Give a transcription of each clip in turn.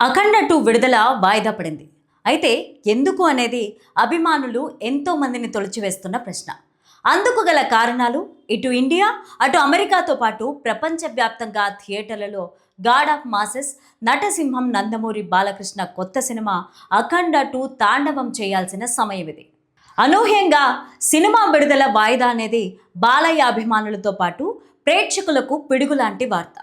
అఖండ two విడుదల వాయిదా పడింది. అయితే ఎందుకు అనేది అభిమానులు ఎంతో మందిని తొలిచివేస్తున్న ప్రశ్న. అందుకు గల కారణాలు ఇటు ఇండియా అటు అమెరికాతో పాటు ప్రపంచవ్యాప్తంగా థియేటర్లలో గాడ్ ఆఫ్ మాసెస్ నటసింహం నందమూరి బాలకృష్ణ కొత్త సినిమా అఖండ టూ తాండవం చేయాల్సిన సమయం ఇది. అనూహ్యంగా సినిమా విడుదల వాయిదా అనేది బాలయ్య అభిమానులతో పాటు ప్రేక్షకులకు పిడుగులాంటి వార్త.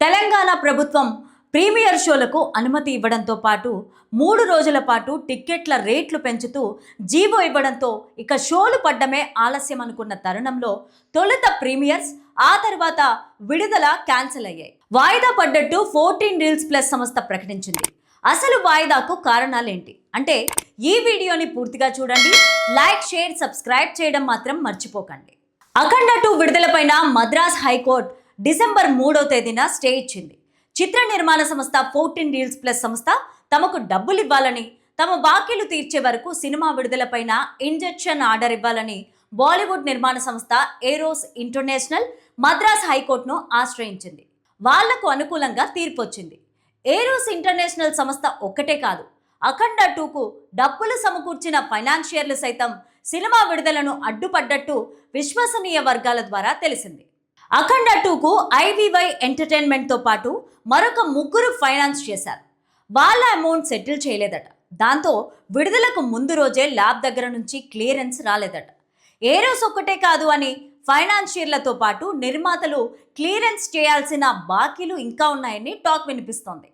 తెలంగాణ ప్రభుత్వం ప్రీమియర్ షోలకు అనుమతి ఇవ్వడంతో పాటు మూడు రోజుల పాటు టిక్కెట్ల రేట్లు పెంచుతూ జీవో ఇవ్వడంతో ఇక షోలు పడ్డమే ఆలస్యం అనుకున్న తరుణంలో తొలుత ప్రీమియర్స్ ఆ తర్వాత విడుదల క్యాన్సిల్ అయ్యాయి. వాయిదా పడ్డట్టు ఫోర్టీన్ రీల్స్ ప్లస్ సంస్థ ప్రకటించింది. అసలు వాయిదాకు కారణాలేంటి? అంటే ఈ వీడియోని పూర్తిగా చూడండి లైక్ షేర్ సబ్స్క్రైబ్ చేయడం మాత్రం మర్చిపోకండి. అఖండ టూ విడుదలపైన మద్రాస్ హైకోర్టు డిసెంబర్ మూడో తేదీన స్టే ఇచ్చింది. చిత్ర నిర్మాణ సంస్థ ఫోర్టీన్ డీల్స్ ప్లస్ సంస్థ తమకు డబ్బులు ఇవ్వాలని తమ బాకీలు తీర్చే వరకు సినిమా విడుదలపైన ఇంజెక్షన్ ఆర్డర్ ఇవ్వాలని బాలీవుడ్ నిర్మాణ సంస్థ ఏరోస్ ఇంటర్నేషనల్ మద్రాస్ హైకోర్టును ఆశ్రయించింది. వాళ్ళకు అనుకూలంగా తీర్పు వచ్చింది ఏరోస్ ఇంటర్నేషనల్ సంస్థ ఒక్కటే కాదు అఖండ టూకు డబ్బులు సమకూర్చిన ఫైనాన్షియర్లు సైతం సినిమా విడుదలను అడ్డుపడ్డట్టు విశ్వసనీయ వర్గాల ద్వారా తెలిసింది. అఖండ టూకు ఐవివై ఎంటర్టైన్మెంట్తో పాటు మరొక ముగ్గురు ఫైనాన్స్ చేశారు. వాళ్ళ అమౌంట్ సెటిల్ చేయలేదట. దాంతో విడుదలకు ముందు రోజే ల్యాబ్ దగ్గర నుంచి క్లియరెన్స్ రాలేదట. ఏరోస్ ఒక్కటే కాదు అని ఫైనాన్షియర్లతో పాటు నిర్మాతలు క్లియరెన్స్ చేయాల్సిన బాకీలు ఇంకా ఉన్నాయని టాక్ వినిపిస్తోంది.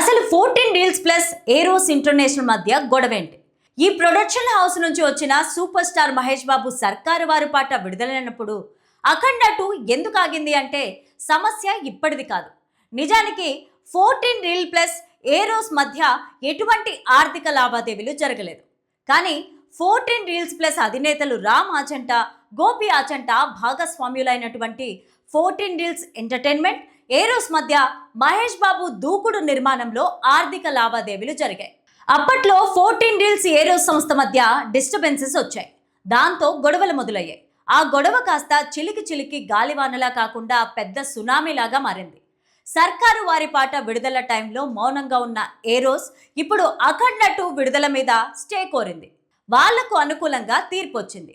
అసలు fourteen reels plus Eros international మధ్య గొడవేంటి? ఈ ప్రొడక్షన్ హౌస్ నుంచి వచ్చిన సూపర్ స్టార్ మహేష్ బాబు సర్కారు వారి పాట విడుదలైనప్పుడు అఖండ టూ ఎందుకు ఆగింది అంటే సమస్య ఇప్పటిది కాదు. నిజానికి ఫోర్టీన్ రీల్ ప్లస్ ఏరోస్ మధ్య ఎటువంటి ఆర్థిక లావాదేవీలు జరగలేదు. కానీ ఫోర్టీన్ రీల్స్ ప్లస్ అధినేతలు రామ్ ఆచంట గోపి ఆచంట భాగస్వామ్యులైనటువంటి ఫోర్టీన్ రీల్స్ ఎంటర్టైన్మెంట్ ఏరోస్ మధ్య మహేష్ బాబు దూకుడు నిర్మాణంలో ఆర్థిక లావాదేవీలు జరిగాయి. అప్పట్లో ఫోర్టీన్ రీల్స్ ఏరోస్ సంస్థ మధ్య డిస్టర్బెన్సెస్ వచ్చాయి. దాంతో గొడవలు మొదలయ్యాయి. ఆ గొడవ కాస్త చిలికి చిలికి గాలివానలా కాకుండా పెద్ద సునామీలాగా మారింది. సర్కారు వారి పాట విడుదల టైంలో మౌనంగా ఉన్న ఏరోస్ ఇప్పుడు అఖండ టూ విడుదల మీద స్టే కోరింది. వాళ్ళకు అనుకూలంగా తీర్పు వచ్చింది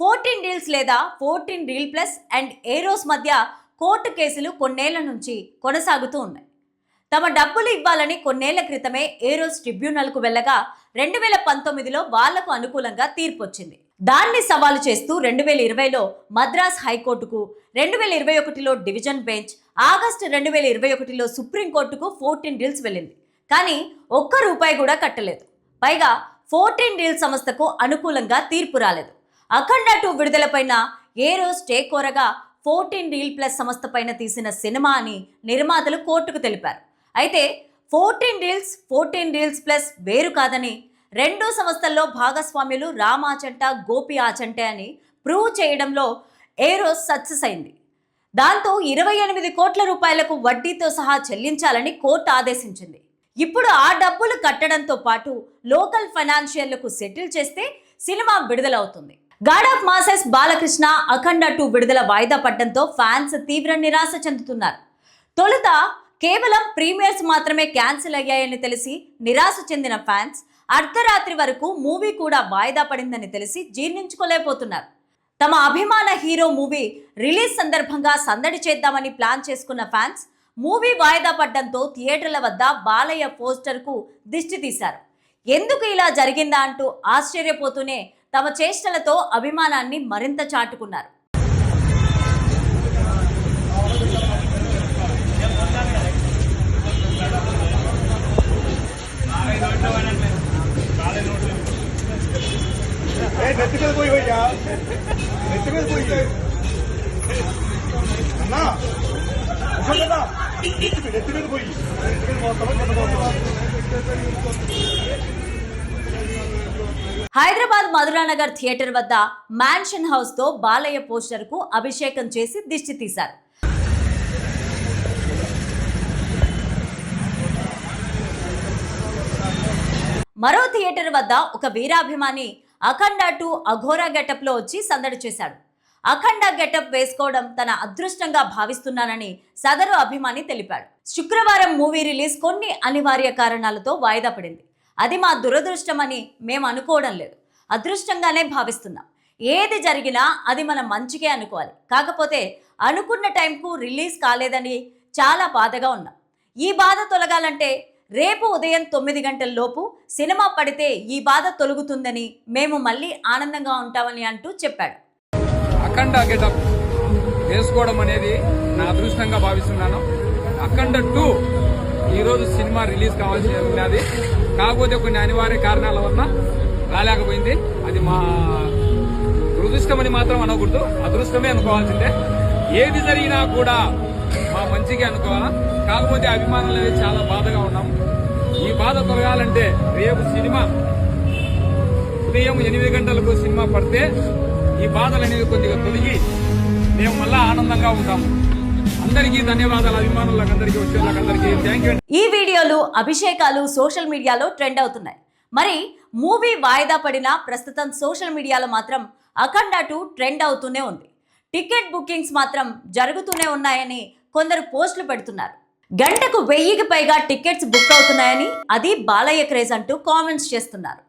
ఫోర్టీన్ డీల్స్ లేదా ఫోర్టీన్ డీల్ ప్లస్ అండ్ ఏరోస్ మధ్య కోర్టు కేసులు కొన్నేళ్ళ నుంచి కొనసాగుతూ ఉన్నాయి. తమ డబ్బులు ఇవ్వాలని కొన్నేళ్ళ క్రితమే ఏరోస్ ట్రిబ్యునల్కు వెళ్ళగా రెండు వేల పంతొమ్మిదిలో వాళ్ళకు అనుకూలంగా తీర్పు వచ్చింది దాన్ని సవాలు చేస్తూ రెండు వేల ఇరవైలో మద్రాస్ హైకోర్టుకు రెండు వేల ఇరవై ఒకటిలో డివిజన్ బెంచ్ ఆగస్టు రెండు వేల ఇరవై ఒకటిలో సుప్రీంకోర్టుకు ఫోర్టీన్ డీల్స్ వెళ్ళింది. కానీ ఒక్క రూపాయి కూడా కట్టలేదు. పైగా ఫోర్టీన్ డీల్ సంస్థకు అనుకూలంగా తీర్పు రాలేదు. అఖండ టూ విడుదలపైన ఏ రోజు స్టే కోరగా ఫోర్టీన్ డీల్ ప్లస్ సంస్థ పైన తీసిన సినిమా అని నిర్మాతలు కోర్టుకు తెలిపారు. అయితే fourteen reels fourteen reels plus వేరు కాదని రెండు సంస్థల్లో భాగస్వామ్యులు రామ్ ఆచంట గోపి ఆచంటే అని ప్రూవ్ చేయడంలో ఏరోస్ సక్సెస్ అయింది. దాంతో ఇరవై ఎనిమిది కోట్ల రూపాయలకు వడ్డీతో సహా చెల్లించాలని కోర్టు ఆదేశించింది. ఇప్పుడు ఆ డబ్బులు కట్టడంతో పాటు లోకల్ ఫైనాన్షియర్లకు సెటిల్ చేస్తే cinema విడుదలవుతుంది. God of masses Balakrishna Akhanda two విడుదల వాయిదా పడడంతో ఫ్యాన్స్ తీవ్ర నిరాశ చెందుతున్నారు. తొలుత కేవలం ప్రీమియర్స్ మాత్రమే క్యాన్సిల్ అయ్యాయని తెలిసి నిరాశ చెందిన ఫ్యాన్స్ అర్ధరాత్రి వరకు మూవీ కూడా వాయిదా పడిందని తెలిసి జీర్ణించుకోలేకపోతున్నారు. తమ అభిమాన హీరో మూవీ రిలీజ్ సందర్భంగా సందడి చేద్దామని ప్లాన్ చేసుకున్న ఫ్యాన్స్ మూవీ వాయిదా పడ్డంతో థియేటర్ల వద్ద బాలయ్య పోస్టర్కు దిష్టి తీశారు. ఎందుకు ఇలా జరిగిందా అంటూ ఆశ్చర్యపోతూనే తమ చేష్టలతో అభిమానాన్ని మరింత చాటుకున్నారు. ఏ నెత్తి మీద పోయి పోయ్యా నెత్తి మీద పోయి అన్నా కదా నెత్తి మీద పోయి. నెత్తి మీద హైదరాబాద్ మధురానగర్ థియేటర్ వద్ద మ్యాన్షన్ హౌస్తో బాలయ్య పోస్టర్కు అభిషేకం చేసి దిష్టి తీశారు. మరో థియేటర్ వద్ద ఒక వీరాభిమాని అఖండ టూ అఘోరా గెటప్లో వచ్చి సందడి చేశాడు. అఖండ గెటప్ వేసుకోవడం తన అదృష్టంగా భావిస్తున్నానని సదరు అభిమాని తెలిపాడు. శుక్రవారం మూవీ రిలీజ్ కొన్ని అనివార్య కారణాలతో వాయిదా పడింది. అది మా దురదృష్టమని మేము అనుకోవడం లేదు. అదృష్టంగానే భావిస్తున్నాం. ఏది జరిగినా అది మన మంచికే అనుకోవాలి. కాకపోతే అనుకున్న టైంకు రిలీజ్ కాలేదని చాలా బాధగా ఉన్నాం. ఈ బాధ తొలగాలంటే రేపు ఉదయం తొమ్మిది గంటల్లోపు సినిమా పడితే ఈ బాధ తొలగుతుందని మేము మళ్ళీ ఆనందంగా ఉంటామని అంటూ చెప్పాడు. అఖండ గెటప్ వేసుకోవడం అనేది నా అదృష్టంగా భావిస్తున్నాను. అఖండ టూ ఈరోజు సినిమా రిలీజ్ కావాల్సి ఉన్నది. కాకపోతే కొన్ని అనివార్య కారణాల వల్ల రాలేకపోయింది. అది మా దురదృష్టమని మాత్రం అనకూడదు. అదృష్టమే అనుకోవాల్సిందే. ఏది జరిగినా కూడా మా మంచిగా అనుకోవాలా? కాకపోతే అభిమానులు అనేది చాలా బాధగా ఉన్నాం. ఈ బాధ తొలగాలంటే రేపు సినిమా ఉదయం ఎనిమిది గంటలకు సినిమా పడితే ఈ బాధలు అనేవి కొద్దిగా తొలగి మేము మళ్ళా ఆనందంగా ఉంటాము. అందరికీ ధన్యవాదాలు అభిమానులకు అందరికీ థ్యాంక్ యూ ఈ వీడియోలు అభిషేకాలు సోషల్ మీడియాలో ట్రెండ్ అవుతున్నాయి. మరి మూవీ వాయిదా పడినా ప్రస్తుతం సోషల్ మీడియాలో మాత్రం అఖండ టూ ట్రెండ్ అవుతూనే ఉంది. టికెట్ బుకింగ్స్ మాత్రం జరుగుతూనే ఉన్నాయని కొందరు పోస్టులు పెడుతున్నారు. గంటకు వెయ్యికి పైగా టికెట్స్ బుక్ అవుతున్నాయని అది బాలయ్య క్రేజ్ అంటూ కామెంట్స్ చేస్తున్నారు.